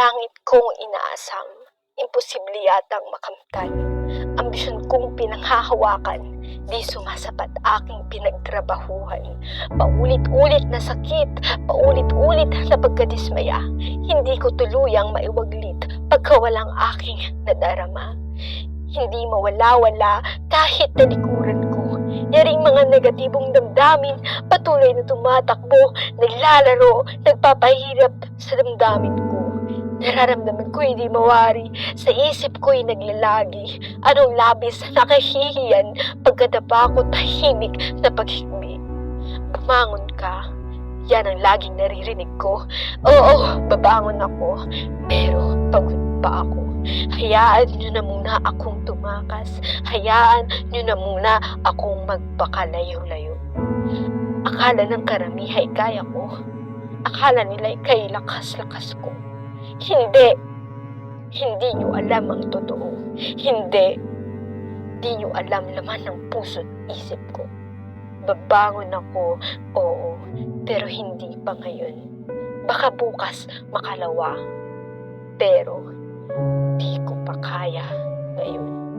Langit kong inaasam, imposible yatang makamtan. Ambisyon kong pinanghahawakan, di sumasapat aking pinagtrabahuhan. Paulit-ulit na sakit, paulit-ulit na pagkadismaya, hindi ko tuluyang maiwaglit pagka walang aking nadarama. Hindi mawala-wala kahit talikuran ko. Yaring mga negatibong damdamin, patuloy na tumatakbo, naglalaro, nagpapahirap sa damdamin ko. Nararamdaman ko hindi mawari, sa isip ko'y naglalagi. Anong labis na nakahihiyan pagkatapa ko tahimik na paghigbi. Bumangon ka, yan ang laging naririnig ko. Oo, babangon ako, pero pagod pa ako. Hayaan nyo na muna akong tumakas. Hayaan nyo na muna akong magpakalayo-layo. Akala ng karamihay kaya ko. Akala nila'y kay lakas-lakas ko. Hindi. Hindi nyo alam ang totoo. Hindi. Di nyo alam laman ng puso't isip ko. Babangon ako, oo, pero hindi pa ngayon. Baka bukas makalawa, pero di ko pa kaya ngayon.